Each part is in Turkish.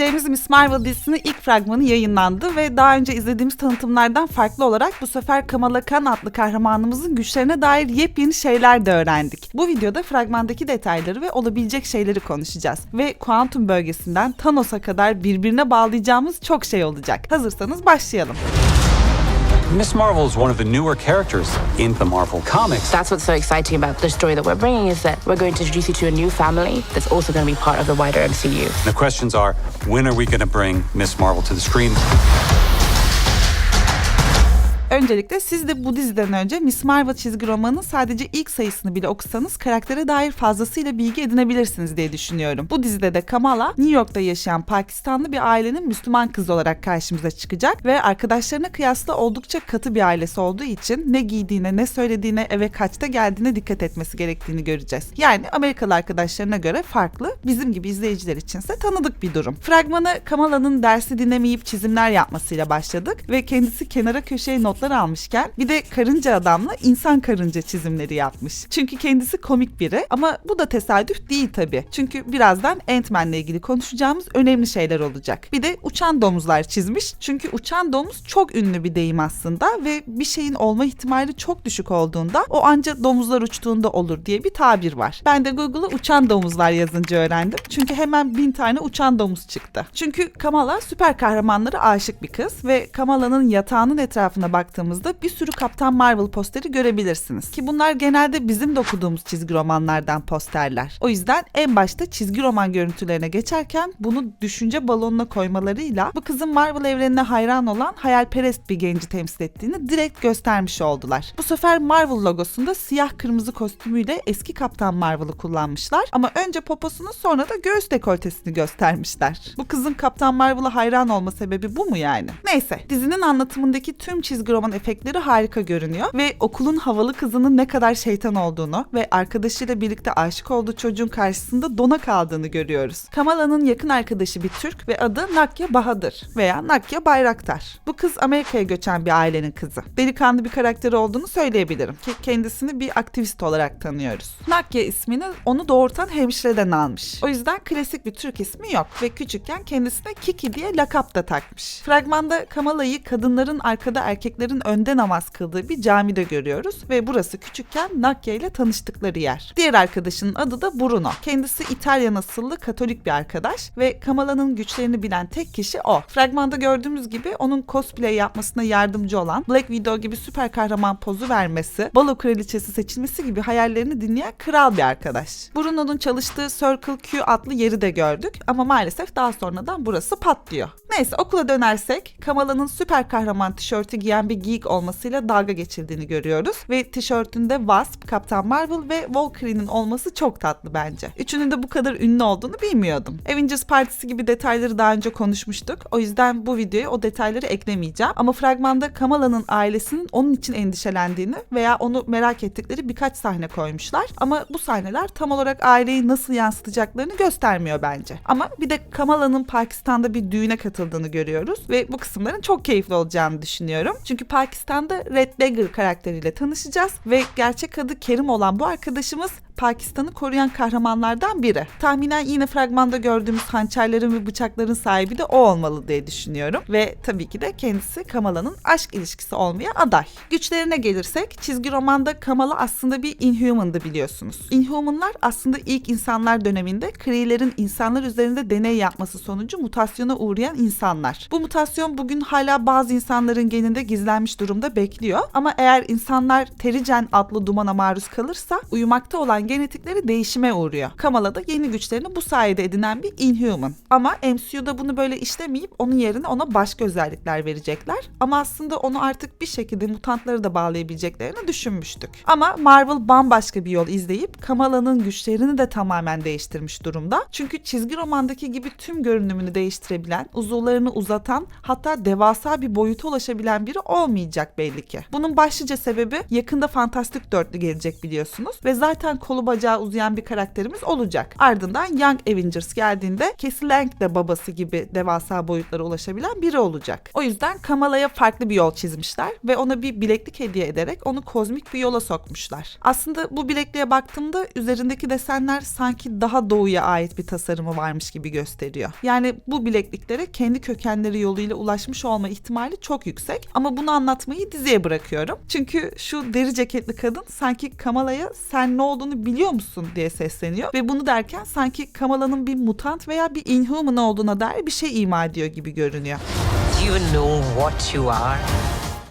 izleyeceğimiz Miss Marvel dizisinin ilk fragmanı yayınlandı ve daha önce izlediğimiz tanıtımlardan farklı olarak bu sefer Kamala Khan adlı kahramanımızın güçlerine dair yepyeni şeyler de öğrendik. Bu videoda fragmandaki detayları ve olabilecek şeyleri konuşacağız. Ve kuantum bölgesinden Thanos'a kadar birbirine bağlayacağımız çok şey olacak. Hazırsanız başlayalım. Miss Marvel is one of the newer characters in the Marvel Comics. That's what's so exciting about the story that we're bringing is that we're going to introduce you to a new family that's also going to be part of the wider MCU. The questions are when are we going to bring Miss Marvel to the screen? Öncelikle siz de bu diziden önce Miss Marvel çizgi romanının sadece ilk sayısını bile okusanız karaktere dair fazlasıyla bilgi edinebilirsiniz diye düşünüyorum. Bu dizide de Kamala New York'ta yaşayan Pakistanlı bir ailenin Müslüman kızı olarak karşımıza çıkacak ve arkadaşlarına kıyasla oldukça katı bir ailesi olduğu için ne giydiğine ne söylediğine eve kaçta geldiğine dikkat etmesi gerektiğini göreceğiz. Yani Amerikalı arkadaşlarına göre farklı, bizim gibi izleyiciler içinse tanıdık bir durum. Fragmanı Kamala'nın dersi dinlemeyip çizimler yapmasıyla başladık ve kendisi kenara köşeye notlar almışken bir de karınca adamla insan karınca çizimleri yapmış. Çünkü kendisi komik biri ama bu da tesadüf değil tabii. Çünkü birazdan Ant-Man'le ilgili konuşacağımız önemli şeyler olacak. Bir de uçan domuzlar çizmiş. Çünkü uçan domuz çok ünlü bir deyim aslında ve bir şeyin olma ihtimali çok düşük olduğunda o ancak domuzlar uçtuğunda olur diye bir tabir var. Ben de Google'a uçan domuzlar yazınca öğrendim. Çünkü hemen bin tane uçan domuz çıktı. Çünkü Kamala süper kahramanlara aşık bir kız ve Kamala'nın yatağının etrafına baktığımızda bir sürü Kaptan Marvel posteri görebilirsiniz. Ki bunlar genelde bizim de okuduğumuz çizgi romanlardan posterler. O yüzden en başta çizgi roman görüntülerine geçerken bunu düşünce balonuna koymalarıyla bu kızın Marvel evrenine hayran olan hayalperest bir genci temsil ettiğini direkt göstermiş oldular. Bu sefer Marvel logosunda siyah kırmızı kostümüyle eski Kaptan Marvel'ı kullanmışlar ama önce poposunu sonra da göğüs dekoltesini göstermişler. Bu kızın Kaptan Marvel'a hayran olma sebebi bu mu yani? Neyse dizinin anlatımındaki tüm çizgi roman efektleri harika görünüyor ve okulun havalı kızının ne kadar şeytan olduğunu ve arkadaşıyla birlikte aşık olduğu çocuğun karşısında dona kaldığını görüyoruz. Kamala'nın yakın arkadaşı bir Türk ve adı Nakya Bahadır veya Nakya Bayraktar. Bu kız Amerika'ya göçen bir ailenin kızı. Delikanlı bir karakteri olduğunu söyleyebilirim ki kendisini bir aktivist olarak tanıyoruz. Nakya ismini onu doğurtan hemşireden almış. O yüzden klasik bir Türk ismi yok ve küçükken kendisine Kiki diye lakap da takmış. Fragmanda Kamala'yı kadınların arkada erkeklerin önde namaz kıldığı bir camide görüyoruz ve burası küçükken Nakya ile tanıştıkları yer. Diğer arkadaşının adı da Bruno. Kendisi İtalyan asıllı Katolik bir arkadaş ve Kamala'nın güçlerini bilen tek kişi o. Fragmanda gördüğümüz gibi onun cosplay yapmasına yardımcı olan Black Widow gibi süper kahraman pozu vermesi, balo kraliçesi seçilmesi gibi hayallerini dinleyen kral bir arkadaş. Bruno'nun çalıştığı Circle Q adlı yeri de gördük ama maalesef daha sonradan burası patlıyor. Neyse okula dönersek Kamala'nın süper kahraman tişörtü giyen bir geek olmasıyla dalga geçildiğini görüyoruz ve tişörtünde Wasp, Kaptan Marvel ve Valkyrie'nin olması çok tatlı bence. Üçünün de bu kadar ünlü olduğunu bilmiyordum. Avengers Partisi gibi detayları daha önce konuşmuştuk. O yüzden bu videoya o detayları eklemeyeceğim. Ama fragmanda Kamala'nın ailesinin onun için endişelendiğini veya onu merak ettikleri birkaç sahne koymuşlar. Ama bu sahneler tam olarak aileyi nasıl yansıtacaklarını göstermiyor bence. Ama bir de Kamala'nın Pakistan'da bir düğüne katıldığını görüyoruz ve bu kısımların çok keyifli olacağını düşünüyorum. Çünkü Pakistan'da Red Dagger karakteriyle tanışacağız ve gerçek adı Kerim olan bu arkadaşımız Pakistan'ı koruyan kahramanlardan biri. Tahminen yine fragmanda gördüğümüz hançerlerin ve bıçakların sahibi de o olmalı diye düşünüyorum. Ve tabii ki de kendisi Kamala'nın aşk ilişkisi olmaya aday. Güçlerine gelirsek çizgi romanda Kamala aslında bir Inhuman'dı biliyorsunuz. Inhuman'lar aslında ilk insanlar döneminde Kree'lerin insanlar üzerinde deney yapması sonucu mutasyona uğrayan insanlar. Bu mutasyon bugün hala bazı insanların geninde gizlenmiş durumda bekliyor. Ama eğer insanlar Terrigen adlı dumana maruz kalırsa uyumakta olan genetikleri değişime uğruyor. Kamala da yeni güçlerini bu sayede edinen bir Inhuman. Ama MCU'da bunu böyle işlemeyip onun yerine ona başka özellikler verecekler. Ama aslında onu artık bir şekilde mutantları da bağlayabileceklerini düşünmüştük. Ama Marvel bambaşka bir yol izleyip Kamala'nın güçlerini de tamamen değiştirmiş durumda. Çünkü çizgi romandaki gibi tüm görünümünü değiştirebilen, uzuvlarını uzatan hatta devasa bir boyuta ulaşabilen biri olmayacak belli ki. Bunun başlıca sebebi yakında Fantastik Dörtlü gelecek biliyorsunuz ve zaten kolu bacağı uzayan bir karakterimiz olacak. Ardından Young Avengers geldiğinde Cassie Lang de babası gibi devasa boyutlara ulaşabilen biri olacak. O yüzden Kamala'ya farklı bir yol çizmişler ve ona bir bileklik hediye ederek onu kozmik bir yola sokmuşlar. Aslında bu bilekliğe baktığımda üzerindeki desenler sanki daha doğuya ait bir tasarımı varmış gibi gösteriyor. Yani bu bilekliklere kendi kökenleri yoluyla ulaşmış olma ihtimali çok yüksek ama bunu anlatmayı diziye bırakıyorum. Çünkü şu deri ceketli kadın sanki Kamala'ya sen ne olduğunu biliyor musun diye sesleniyor ve bunu derken sanki Kamala'nın bir mutant veya bir inhuman olduğuna dair bir şey ima ediyor gibi görünüyor. Do you know what you are?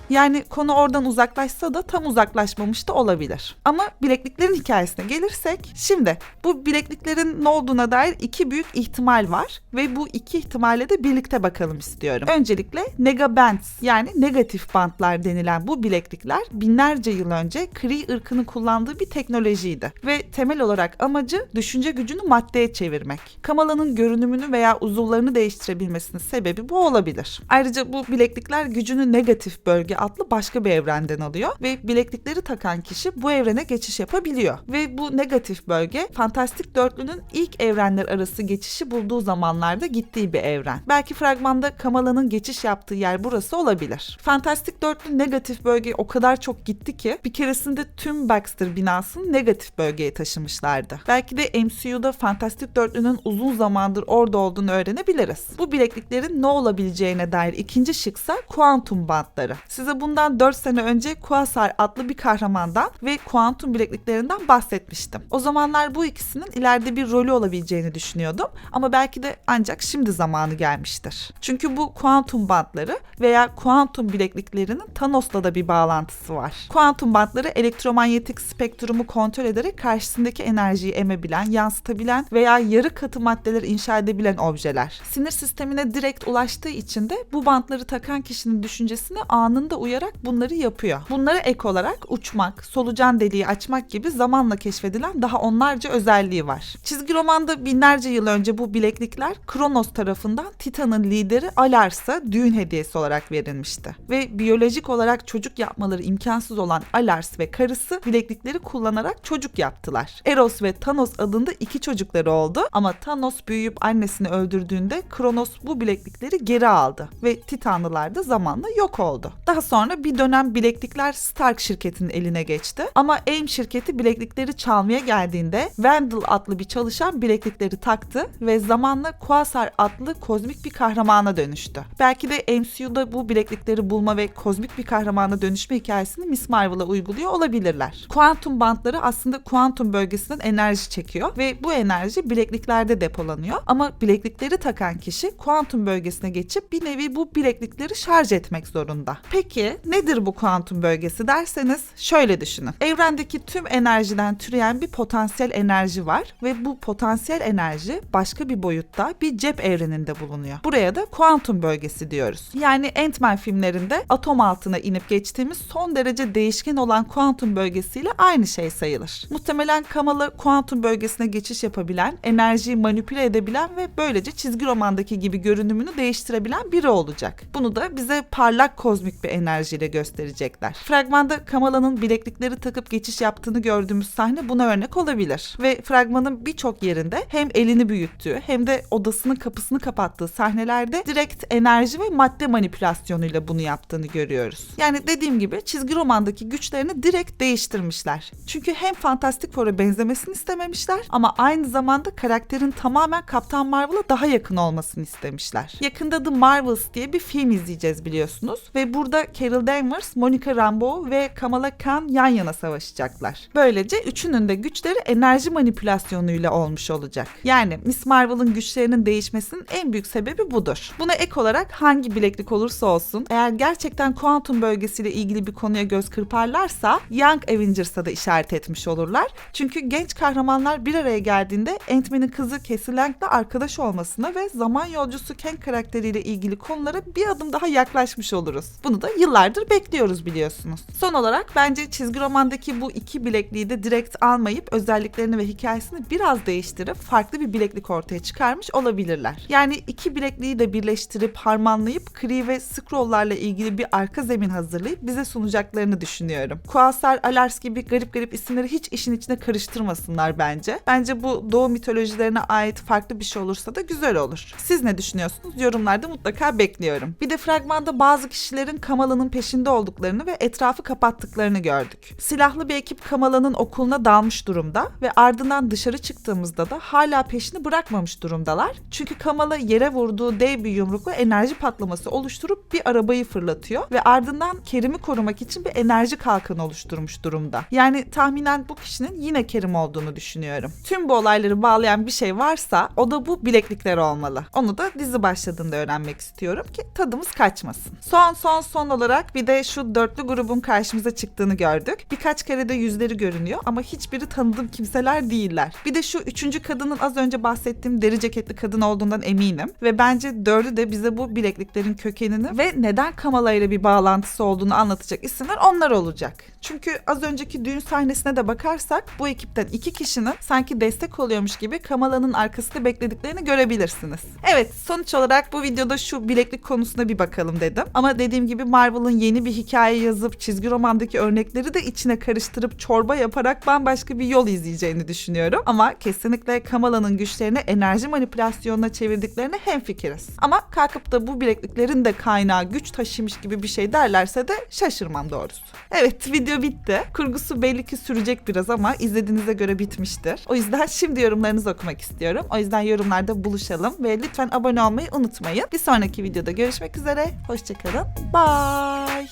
Yani konu oradan uzaklaşsa da tam uzaklaşmamış da olabilir. Ama bilekliklerin hikayesine gelirsek, şimdi bu bilekliklerin ne olduğuna dair iki büyük ihtimal var ve bu iki ihtimale de birlikte bakalım istiyorum. Öncelikle negabands yani negatif bantlar denilen bu bileklikler binlerce yıl önce Kree ırkını kullandığı bir teknolojiydi ve temel olarak amacı düşünce gücünü maddeye çevirmek. Kamala'nın görünümünü veya uzuvlarını değiştirebilmesinin sebebi bu olabilir. Ayrıca bu bileklikler gücünü negatif bölge adlı başka bir evrenden alıyor ve bileklikleri takan kişi bu evrene geçiş yapabiliyor. Ve bu negatif bölge Fantastik Dörtlü'nün ilk evrenler arası geçişi bulduğu zamanlarda gittiği bir evren. Belki fragmanda Kamala'nın geçiş yaptığı yer burası olabilir. Fantastik Dörtlü negatif bölge o kadar çok gitti ki bir keresinde tüm Baxter binasını negatif bölgeye taşımışlardı. Belki de MCU'da Fantastik Dörtlü'nün uzun zamandır orada olduğunu öğrenebiliriz. Bu bilekliklerin ne olabileceğine dair ikinci şıksa kuantum bantları. Size bundan 4 sene önce Quasar adlı bir kahramandan ve kuantum bilekliklerinden bahsetmiştim. O zamanlar bu ikisinin ileride bir rolü olabileceğini düşünüyordum ama belki de ancak şimdi zamanı gelmiştir. Çünkü bu kuantum bantları veya kuantum bilekliklerinin Thanos'la da bir bağlantısı var. Kuantum bantları elektromanyetik spektrumu kontrol ederek karşısındaki enerjiyi emebilen, yansıtabilen veya yarı katı maddeler inşa edebilen objeler. Sinir sistemine direkt ulaştığı için de bu bantları takan kişinin düşüncesini anında uyarak bunları yapıyor. Bunlara ek olarak uçmak, solucan deliği açmak gibi zamanla keşfedilen daha onlarca özelliği var. Çizgi romanda binlerce yıl önce bu bileklikler Kronos tarafından Titan'ın lideri Alars'a düğün hediyesi olarak verilmişti. Ve biyolojik olarak çocuk yapmaları imkansız olan Alars ve karısı bileklikleri kullanarak çocuk yaptılar. Eros ve Thanos adında iki çocukları oldu ama Thanos büyüyüp annesini öldürdüğünde Kronos bu bileklikleri geri aldı ve Titanlılar da zamanla yok oldu. Daha sonra bir dönem bileklikler Stark şirketinin eline geçti ama AIM şirketi bileklikleri çalmaya geldiğinde Vandal adlı bir çalışan bileklikleri taktı ve zamanla Quasar adlı kozmik bir kahramana dönüştü. Belki de MCU'da bu bileklikleri bulma ve kozmik bir kahramana dönüşme hikayesini Miss Marvel'a uyguluyor olabilirler. Kuantum bantları aslında kuantum bölgesinden enerji çekiyor ve bu enerji bilekliklerde depolanıyor. Ama bileklikleri takan kişi kuantum bölgesine geçip bir nevi bu bileklikleri şarj etmek zorunda. Peki nedir bu kuantum bölgesi derseniz şöyle düşünün. Evrendeki tüm enerjiden türeyen bir potansiyel enerji var ve bu potansiyel enerji başka bir boyutta bir cep evreninde bulunuyor. Buraya da kuantum bölgesi diyoruz. Yani Ant-Man filmlerinde atom altına inip geçtiğimiz son derece değişken olan kuantum bölgesiyle aynı şey sayılır. Muhtemelen Kamala kuantum bölgesine geçiş yapabilen, enerjiyi manipüle edebilen ve böylece çizgi romandaki gibi görünümünü değiştirebilen biri olacak. Bunu da bize parlak kozmik bir enerjiyle gösterecekler. Fragmanda Kamala'nın bileklikleri takıp geçiş yaptığını gördüğümüz sahne buna örnek olabilir. Ve fragmanın birçok yerinde hem elini büyüttüğü hem de odasının kapısını kapattığı sahnelerde direkt enerji ve madde manipülasyonuyla bunu yaptığını görüyoruz. Yani dediğim gibi çizgi romandaki güçlerini direkt değiştirmişler. Çünkü hem Fantastic Four'a benzemesini istememişler ama aynı zamanda karakterin tamamen Kaptan Marvel'a daha yakın olmasını istemişler. Yakında The Marvels diye bir film izleyeceğiz biliyorsunuz ve burada Carol Danvers, Monica Rambeau ve Kamala Khan yan yana savaşacaklar. Böylece üçünün de güçleri enerji manipülasyonuyla olmuş olacak. Yani Miss Marvel'ın güçlerinin değişmesinin en büyük sebebi budur. Buna ek olarak hangi bileklik olursa olsun eğer gerçekten kuantum bölgesiyle ilgili bir konuya göz kırparlarsa Young Avengers'a da işaret etmiş olurlar. Çünkü genç kahramanlar bir araya geldiğinde Ant-Man'in kızı Cassie Lang'la arkadaş olmasına ve zaman yolcusu Kang karakteriyle ilgili konulara bir adım daha yaklaşmış oluruz. Bunu da yıllardır bekliyoruz biliyorsunuz. Son olarak bence çizgi romandaki bu iki bilekliği de direkt almayıp özelliklerini ve hikayesini biraz değiştirip farklı bir bileklik ortaya çıkarmış olabilirler. Yani iki bilekliği de birleştirip harmanlayıp Kree ve Skrull'larla ilgili bir arka zemin hazırlayıp bize sunacaklarını düşünüyorum. Kuasar, Alars gibi garip garip isimleri hiç işin içine karıştırmasınlar bence. Bence bu doğu mitolojilerine ait farklı bir şey olursa da güzel olur. Siz ne düşünüyorsunuz? Yorumlarda mutlaka bekliyorum. Bir de fragmanda bazı kişilerin Kamala'nın peşinde olduklarını ve etrafı kapattıklarını gördük. Silahlı bir ekip Kamala'nın okuluna dalmış durumda ve ardından dışarı çıktığımızda da hala peşini bırakmamış durumdalar. Çünkü Kamala yere vurduğu dev bir yumrukla enerji patlaması oluşturup bir arabayı fırlatıyor ve ardından Kerim'i korumak için bir enerji kalkanı oluşturmuş durumda. Yani tahminen bu kişinin yine Kerim olduğunu düşünüyorum. Tüm bu olayları bağlayan bir şey varsa o da bu bileklikler olmalı. Onu da dizi başladığında öğrenmek istiyorum ki tadımız kaçmasın. Son son son olarak bir de şu dörtlü grubun karşımıza çıktığını gördük. Birkaç kere de yüzleri görünüyor ama hiçbiri tanıdığım kimseler değiller. Bir de şu üçüncü kadının az önce bahsettiğim deri ceketli kadın olduğundan eminim. Ve bence dördü de bize bu bilekliklerin kökenini ve neden Kamala ile bir bağlantısı olduğunu anlatacak isimler onlar olacak. Çünkü az önceki düğün sahnesine de bakarsak bu ekipten iki kişinin sanki destek oluyormuş gibi Kamala'nın arkasında beklediklerini görebilirsiniz. Evet sonuç olarak bu videoda şu bileklik konusuna bir bakalım dedim. Ama dediğim gibi Marvel'ın yeni bir hikaye yazıp çizgi romandaki örnekleri de içine karıştırıp çorba yaparak bambaşka bir yol izleyeceğini düşünüyorum. Ama kesinlikle Kamala'nın güçlerini enerji manipülasyonuna çevirdiklerine hemfikiriz. Ama kalkıp da bu bilekliklerin de kaynağı güç taşımış gibi bir şey derlerse de şaşırmam doğrusu. Evet video bitti. Kurgusu belli ki sürecek biraz ama izlediğinize göre bitmiştir. O yüzden şimdi yorumlarınızı okumak istiyorum. O yüzden yorumlarda buluşalım ve lütfen abone olmayı unutmayın. Bir sonraki videoda görüşmek üzere. Hoşçakalın. Bye. Hi,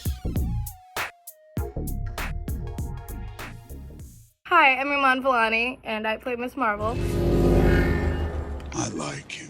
I'm Iman Vellani, and I play Miss Marvel. I like you.